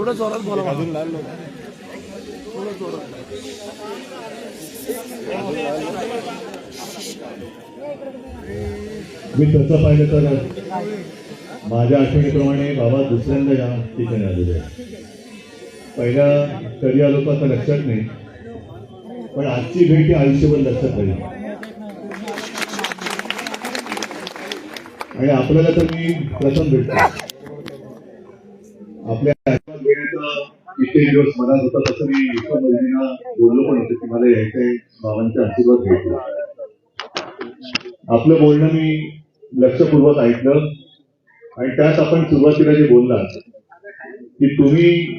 थोडं जोरात बोला अजून लाल लोक मी तसं पाहिलं तर माझ्या आठवणीप्रमाणे बाबा दुसऱ्यांदा या ठिकाणी आलेले आहे पहिला कधी आलो का आता लक्षात नाही पण आजची भेट ही आयुष्यभर लक्षात राहील. आणि आपल्याला तर मी प्रथम भेटतो. आपल्या इतके दिवस मनात होता तसं मी एका बोललो पण होते की मला यायचंय बाबांचा आशीर्वाद घ्यायचा. आपलं बोलणं मी लक्षपूर्वक ऐकलं आणि त्यात आपण सुरुवातीला जे बोलला की तुम्ही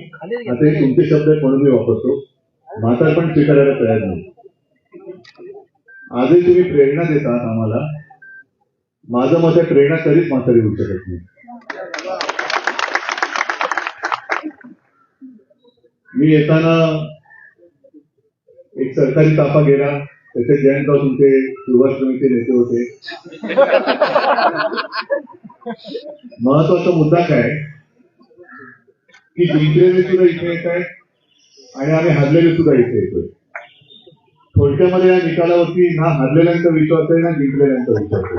आता हे तुमचे शब्द म्हणून मी वापरतो. म्हातारपण स्वीकारायला तयार नाही. आजही तुम्ही प्रेरणा देतात आम्हाला. माझं मत प्रेरणा कधीच म्हातारी होऊ शकत नाही. मी येताना एक सरकारी ताफा गेला. त्याचे जयंतराव तुमचे सुरुवात समिती नेते होते. महत्त्वाचा मुद्दा काय? की जिंकलेले सुद्धा इथे येत आहेत आणि आम्ही हरलेले सुद्धा इथे येतोय थोडक्यामध्ये या निकालावरती ना हरलेल्यांचा विश्वास आहे ना जिंकलेल्यांचा विश्वास आहे.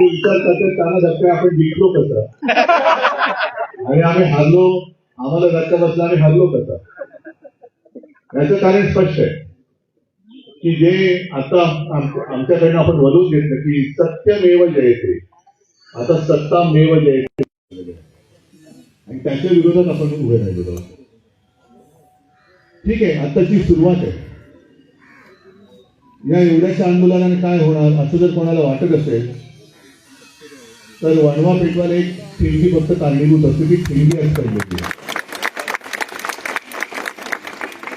विचार करतात त्यांना धक्का आपण जिंकलो कसं? आणि आम्ही हरलो आम्हाला धक्का बसला आम्ही हरलो कसं? याचं कारण स्पष्ट आहे की जे आता आमच्याकडनं आपण वलून घेतलं की सत्यमेव जयते. आता सत्ता मेव जयते. आणि त्याच्या विरोधात आपण उभे राहिलेलो ठीक आहे आताची सुरुवात आहे. या एवढ्याच्या आंदोलनाने काय होणार असं जर कोणाला वाटत असेल तर वणवा पेटवायला एक ठिणगी फक्त कारणीभूत असते ती ठिणगी असते पाहिजे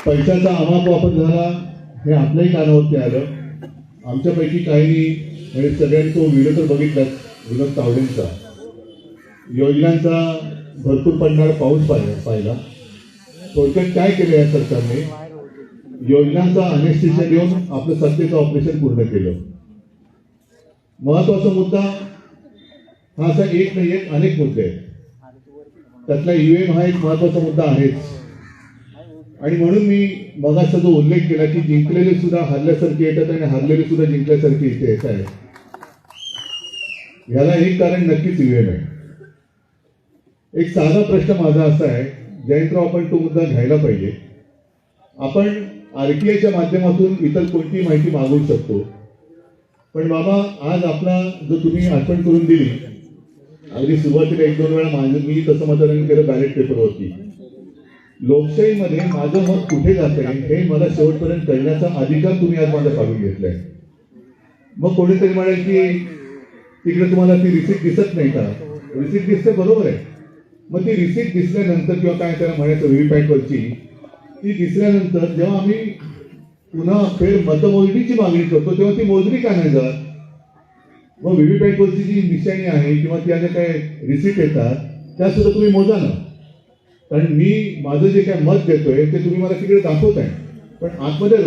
पैशाचा अमाप वापर झाला हे आपल्याही कानावरती आलं. आमच्यापैकी काही म्हणजे सगळ्यांनी तो व्हिडिओ तर बघितलाच विनोद तावडेंचा. योजनांचा भरपूर पडणारा पाऊस पाहिला पाहिला. थोडक्यात काय केलं या सरकारने? योजनांचा अनेस्टिशन देऊन आपलं सत्तेचं ऑपरेशन पूर्ण केलं. महत्त्वाचा मुद्दा हा असा एक नाही एक अनेक मुद्दे आहेत. त्यातला ईव्हीएम हा एक महत्त्वाचा मुद्दा आहेच. आणि म्हणून मी मगाचा जो उल्लेख केला की जिंकलेले सुद्धा हरल्यासारखे येतात आणि हरलेले सुद्धा जिंकल्यासारखे इथे येत आहेत. ह्याला एक कारण नक्कीच ईव्हीएम आहे. एक साधा प्रश्न माझा असा आहे जयंतराव आपण तो मुद्दा घ्यायला पाहिजे. आपण आरटीआयच्या माध्यमातून इतर कोणतीही माहिती मागवू शकतो. पण बाबा आज आपला जो तुम्ही आठवण करून दिली अगदी सुरुवातीला एक दोन वेळा माझं मी तसं मतदान केलं बॅलेट पेपरवरती लोकशाहीमध्ये माझं मत कुठे जात आहे हे मला शेवटपर्यंत कळण्याचा अधिकार तुम्ही आज माझा काढून घेतलाय. मग कोणीतरी म्हणाल की तिकडे तुम्हाला ती रिसिप्ट दिसत नाही का? रिसिप्ट दिसते बरोबर आहे. मग ती रिसिप्ट दिसल्यानंतर किंवा काय त्याला म्हणायचं व्हीव्हीपॅटवरची ती दिसल्यानंतर जेव्हा आम्ही पुन्हा फेर मतमोजणीची मागणी करतो तेव्हा ती मोजणी का नाही जात? मग व्हीव्हीपॅट वरची जी निशाणी आहे किंवा त्या ज्या काय रिसिप्ट येतात त्या सुद्धा तुम्ही मोजा ना. कारण मी माझं जे काय मत देतोय ते तुम्ही मला तिकडे दाखवत आहे पण आतमध्ये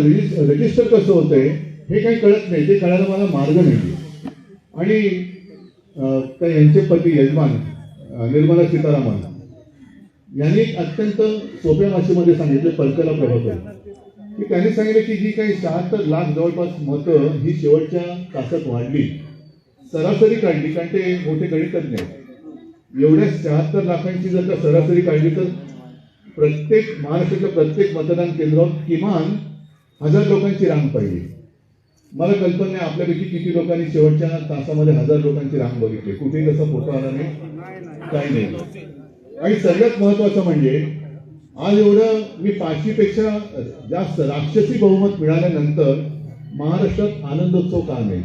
रजिस्टर कसं होतंय हे काही कळत नाही. ते कळायला मला मार्ग नाही आणि त्या यांचे पती यजमान निर्मला सीतारामन यांनी अत्यंत सोप्या भाषेमध्ये सांगितलं परकला प्रभाकर की त्यांनी सांगितलं की जी काही शहात्तर लाख जवळपास मतं ही शेवटच्या तासात वाढली. सरासरी काढली कारण ते मोठे गणितज्ञ आहेत. एवढ्या शहात्तर लाखांची जर का सरासरी काढली तर प्रत्येक महाराष्ट्राच्या प्रत्येक मतदान केंद्रावर किमान हजार लोकांची रांग पाहिली. मला कल्पना नाही आपल्यापैकी किती लोकांनी शेवटच्या तासामध्ये हजार लोकांची रांग बघितली. कुठेही तसा फोटो आला नाही काही नाही. आणि सगळ्यात महत्वाचं म्हणजे आज एवढं मी पाचशेपेक्षा जास्त राक्षसी बहुमत मिळाल्यानंतर महाराष्ट्रात आनंदोत्सव का नाही?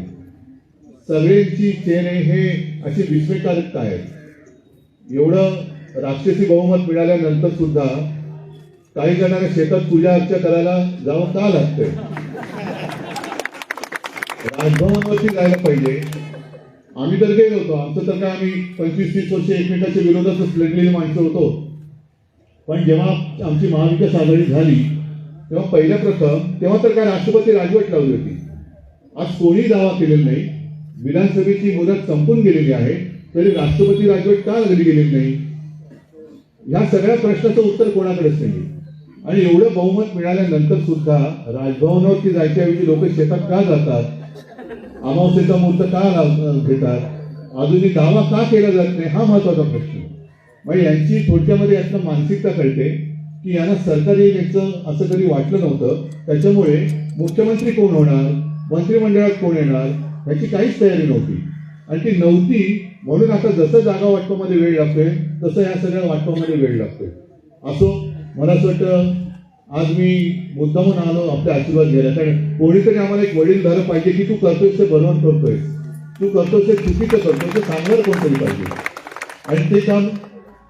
सगळ्यांची चेहरे हे असे विस्मयकारक काय? आहेत एवढं राक्षसी बहुमत मिळाल्यानंतर सुद्धा काही जणांना शेतात पूजा अर्चा करायला जावं का लागतंय? राजभवनवरती जायला पाहिजे. आम्ही तर गेलो होतो. आमचं तर काय आम्ही पंचवीस तीस वर्ष एकमेकाच्या विरोधातच लढलेली माणसं होतो. पण जेव्हा आमची महाविकास आघाडी झाली तेव्हा पहिल्या प्रथम तेव्हा तर काय राष्ट्रपती राजवट लावली होती. आज कोणी दावा केलेला नाही. विधानसभेची मुदत संपून गेलेली आहे तरी राष्ट्रपती राजवट का लागली गेली नाही? या सगळ्या प्रश्नाचं उत्तर कोणाकडेच नाही आणि एवढं बहुमत मिळाल्यानंतर सुद्धा राजभवनावरती जायच्याऐवजी लोक शेतात का जातात? अमावस्येचा मुहूर्त का घेतात? अजूनही दावा का केला जात नाही? हा महत्त्वाचा प्रश्न मग यांची थोडक्यामध्ये यातनं मानसिकता कळते की यांना सरकारी यांचं असं कधी वाटलं नव्हतं. त्याच्यामुळे मुख्यमंत्री कोण होणार? मंत्रिमंडळात कोण येणार? ह्याची काहीच तयारी नव्हती. आणि ती नव्हती म्हणून आता जसं जागा वाटपामध्ये वेळ लागतोय तसं या सगळ्या वाटपामध्ये वेळ लागतोय. असो मला असं वाटतं आज मी मुद्दामून आलो आपले आशीर्वाद घ्यायला. कारण कोणीतरी आम्हाला एक वडील झालं पाहिजे की तू करतोयस ते बरोबर करतोय. तू करतोस ते चुकीचं करतोय ते सांगणार कोणतरी पाहिजे. आणि ते काम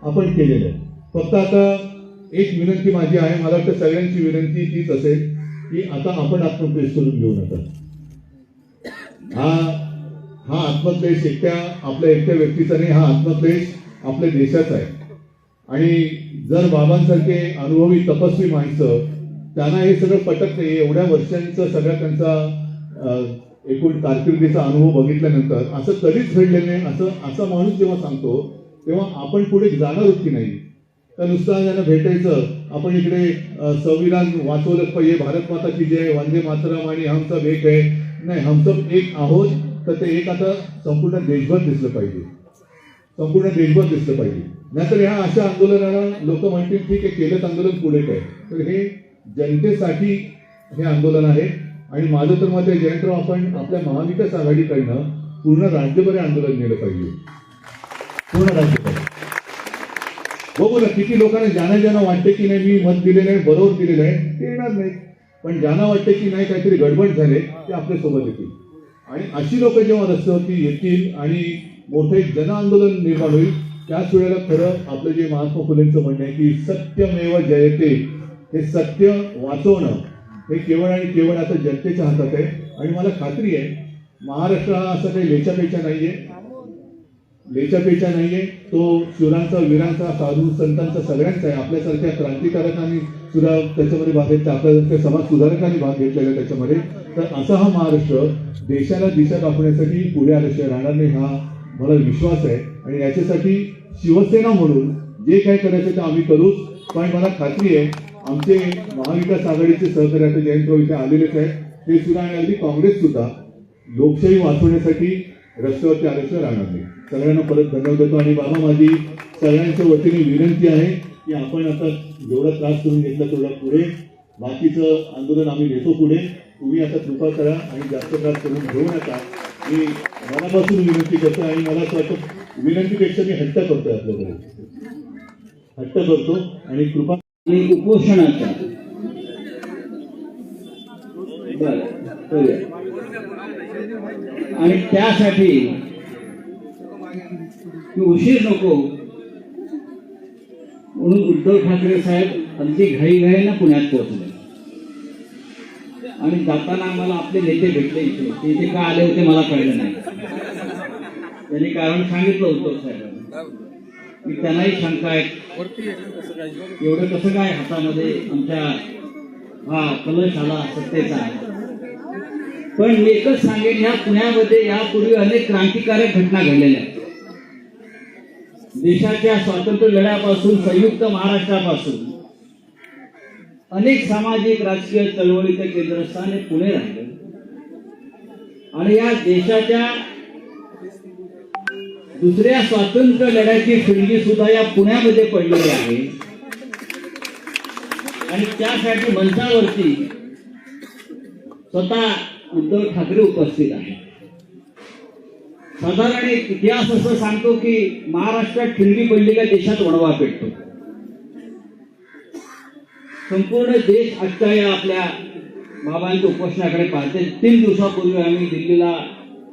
आपण केलेलं आहे. फक्त आता एक विनंती माझी आहे मला वाटतं सगळ्यांची विनंती तीच असेल की आता आपण आत्मक्लेश करून घेऊ नका. हा हा आत्मद्वेष एकट्या आपल्या एकट्या व्यक्तीचा नाही हा आत्मद्वेष आपल्या देशाचा आहे. आणि जर बाबांसारखे अनुभवी तपस्वी माणसं त्यांना हे सगळं पटत नाही एवढ्या वर्षांचा सगळ्या त्यांचा एकूण कारकिर्दीचा अनुभव बघितल्यानंतर असं कधीच घडलेलं नाही. असं असा माणूस जेव्हा सांगतो तेव्हा आपण पुढे जाणार होत की नाही? तर नुसतं त्यांना भेटायचं आपण इकडे संविधान वाचवलं पाहिजे भारत माता की जय वंदे मातरम आणि हम भेट आहे नाही आमचं एक आहोत तर ते एक आता संपूर्ण देशभर दिसलं पाहिजे. संपूर्ण देशभर दिसलं पाहिजे. नाहीतर ह्या अशा आंदोलनाला लोक म्हणतील ठीक आहे केलंच आंदोलन पुढे काय? तर हे जनतेसाठी हे आंदोलन आहे. आणि माझं तर मत आहे जयंतराव आपण आपल्या महाविकास आघाडीकडनं पूर्ण राज्यभर आंदोलन नेलं पाहिजे. पूर्ण राज्यभर. बघू ना किती लोकांना ज्यांना ज्यांना वाटते की नाही मी मत दिलेलं आहे बरोबर दिलेलं आहे ते येणार नाही पण ज्यांना वाटते की नाही काहीतरी गडबड झाले ते आपल्यासोबत येतील. आणि अशी लोक जेव्हा रस्त्यावरती येतील आणि मोठे जन आंदोलन निर्माण होईल त्याच वेळेला खरं आपलं जे महात्मा फुलेंचं म्हणणं आहे की सत्यमेव जयते हे सत्य वाचवणं हे केवळ आणि केवळ आता जनतेच्या हातात आहे. आणि मला खात्री आहे महाराष्ट्र हा असा काही आहे नाहीये. नाही आहे तो शिवरांचा वीरांचा साधू संतांचा सगळ्यांचा आहे. आपल्यासारख्या क्रांतिकारकांनी सुद्धा त्याच्यामध्ये भाग घेतला. आपल्यासारख्या समाज सुधारकांनी भाग घेतलेला आहे त्याच्यामध्ये. तर असा हा महाराष्ट्र देशाला दिशा दाखवण्यासाठी पुढे आल्याशिवाय राहणार नाही हा मला विश्वास आहे. आणि याच्यासाठी शिवसेना म्हणून जे काय करायचं ते आम्ही करूच. पण मला खात्री आहे आमचे महाविकास आघाडीचे सहकारी जयंत इथे आलेलेच आहेत. ते सुद्धा आणि अगदी काँग्रेस सुद्धा लोकशाही वाचवण्यासाठी रस्त्यावरती आरक्षण राहणार नाही. सगळ्यांना परत धन्यवाद देतो आणि बाबा माझी सगळ्यांच्या वतीने विनंती आहे की आपण आता जेवढा त्रास करून घेतला तेवढा पुढे बाकीचं आंदोलन आम्ही घेतो पुढे. तुम्ही आता कृपा करा आणि जास्त त्रास करून घेऊ नका. मी मनापासून विनंती करतो आणि मला असं वाटतं विनंतीपेक्षा मी हट्ट करतोय आपल्याकडे. हट्ट करतो आणि कृपा आणि उपोषणाचा. बर आणि त्यासाठी उशीर नको. म्हणून उद्धव ठाकरे साहेब अगदी घाईघाईनं पुण्यात पोहोचले. आणि जाताना आम्हाला आपले नेते भेटले इथे. ते इथे का आले होते मला कळलं नाही. त्यांनी कारण सांगितलं उद्धव साहेबांनी. की त्यांनाही शंका आहे एवढं कसं काय हातामध्ये आमच्या हा कलश आला सत्तेचा? पण मी एकच सांगेन या पुण्यामध्ये यापूर्वी अनेक क्रांतिकारक घटना घडलेल्या आहेत. देशाच्या स्वातंत्र्य लढ्यापासून संयुक्त महाराष्ट्रापासून अनेक सामाजिक राजकीय चळवळीचं केंद्रस्थान हे पुणे राहिलं. आणि या देशाच्या दुसऱ्या स्वातंत्र्य लढ्याची फिरगी सुद्धा या पुण्यामध्ये पडलेली आहे. आणि त्यासाठी मंचावरती स्वतः उद्धव ठाकरे उपस्थित आहे साधारण एक इतिहास असं सांगतो की महाराष्ट्रात ठिणगी पडलेल्या देशात वणवा पेटतो. संपूर्ण देश आजच्या या आपल्या बाबांच्या उपोषणाकडे पाहते. तीन दिवसापूर्वी आम्ही दिल्लीला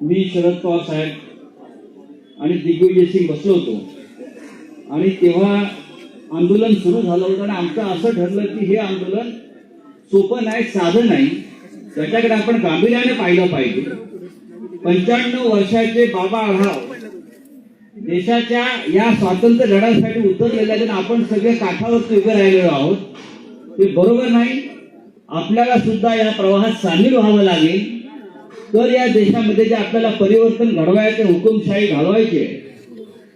मी शरद पवार साहेब आणि दिग्विजय सिंग बसलो होतो. आणि तेव्हा आंदोलन सुरू झालं होतं आणि आमचं असं ठरलं की हे आंदोलन सोपं नाही साधं नाही. त्याच्याकडे आपण गांभीर्याने पाहिलं पाहिजे. पंच्याण्णव वर्षाचे बाबा आढाव. देशाच्या या स्वातंत्र्य लढ्यासाठी उतरलेल्या आपण सगळे काठावरती उभे राहिलेलो आहोत ते बरोबर नाही. आपल्याला सुद्धा या प्रवाहात सामील व्हावं लागेल. तर या देशामध्ये जे आपल्याला परिवर्तन घडवायचे हुकुमशाही घालवायची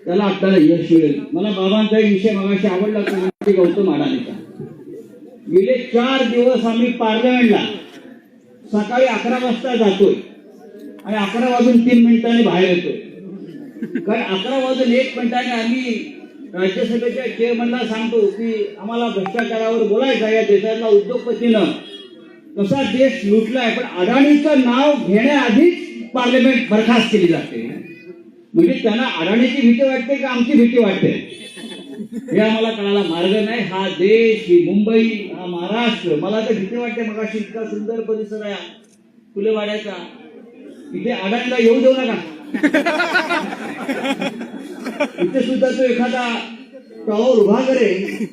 त्याला आपल्याला यश मिळेल. मला बाबांचा एक विषय मागाशी आवडला तो म्हणजे गौतम अडाणीचा गेले चार दिवस आम्ही पार्लमेंटला सकाळी अकरा वाजता जातोय. आणि अकरा वाजून तीन मिनिटांनी बाहेर येतोय. कारण अकरा वाजून एक मिनिटाने आम्ही राज्यसभेच्या चेअरमनला सांगतो की आम्हाला भ्रष्टाचारावर बोलायचं या देशातला उद्योगपतीनं. कसा देश लुटलाय पण अडाणीचं नाव घेण्याआधीच पार्लमेंट बरखास्त केली जाते. म्हणजे त्यांना अडाणीची भीती वाटते का आमची भीती वाटते? हे आम्हाला कळायला मार्ग नाही. हा देश ही मुंबई हा महाराष्ट्र. मला तर भीती वाटते मग इतका सुंदर परिसर आहे. फुलेवाड्याचा. इथे अडाणीला येऊ देऊ नका. इथे सुद्धा तो एखादा टॉवर उभा करेल.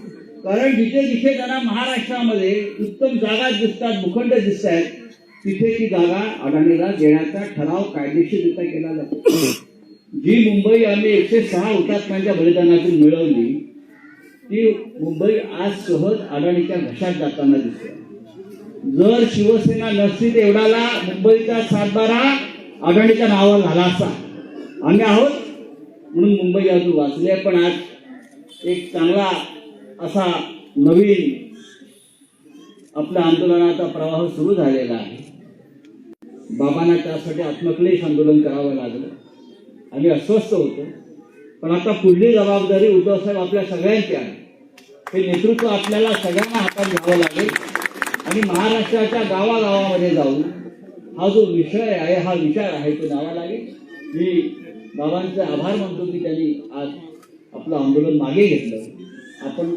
कारण जिथे जिथे त्यांना महाराष्ट्रामध्ये उत्तम जागा दिसतात भूखंड दिसत आहेत तिथे ती जागा अडाणीला देण्याचा ठराव कायदेशीररित्या केला जातो. जी मुंबई आम्ही एकशे सहा हुतात्म्यांच्या बलिदानातून मिळवली ती मुंबई आज सहज अडाणीच्या घशात जाताना दिसते. जर शिवसेना नसती तर एवढाला मुंबईचा सातबारा अडाणीच्या नावावर झाला असा. आम्ही आहोत म्हणून मुंबई अजून वाचले पण आज एक चांगला असा नवीन आपल्या आंदोलनाचा प्रवाह सुरू झालेला आहे. बाबांना त्यासाठी आत्मक्लेश आंदोलन करावं लागलं. आम्ही अस्वस्थ होतो. पण आता पुढली जबाबदारी उद्धव साहेब आपल्या सगळ्यांची आहे. हे नेतृत्व आपल्याला सगळ्यांना हातात घ्यावं लागेल. आणि महाराष्ट्राच्या गावागावामध्ये जाऊन हा जो विषय आहे हा विचार आहे तो द्यावा लागेल. मी बाबांचे आभार मानतो की त्यांनी आज आपलं आंदोलन मागे घेतलं. आपण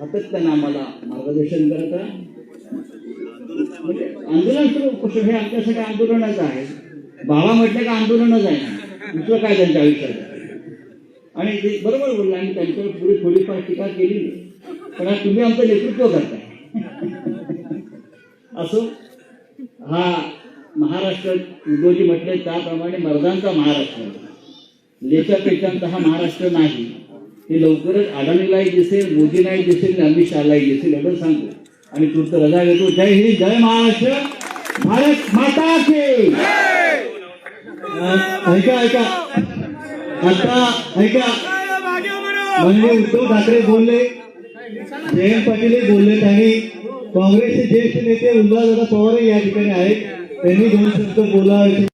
सातत्यानं आम्हाला मार्गदर्शन करत राहा. म्हणजे आंदोलन सुरू हे आमच्यासाठी आंदोलनच आहे. बाबा म्हटलं का आंदोलनच आहे. ना दुसरं काय त्यांच्या आयुष्यात आणि ते बरोबर बोललं आणि त्यांच्यावर पुढे थोडीफार टीका केली. पण आज तुम्ही आमचं नेतृत्व करताय. असो हा महाराष्ट्र उद्योजी म्हटले त्याप्रमाणे मर्दांचा महाराष्ट्र. लेखापेक्षांचा हा महाराष्ट्र नाही. हे लवकरच अडाणीलाही दिसेल मोदीलाही दिसेल आणि अमित शहालाही दिसेल एवढं सांगतो. आणि तुमचं रजा घेतो. जय हिंद जय महाराष्ट्र. भारत माता के ऐका ऐका. आता ऐका. म्हणजे उद्धव ठाकरे बोलले जयंत पाटील बोलले आणि काँग्रेसचे ज्येष्ठ नेते उल्हासदादा पवार या ठिकाणी आहेत. त्यांनी दोन शब्द बोलावे.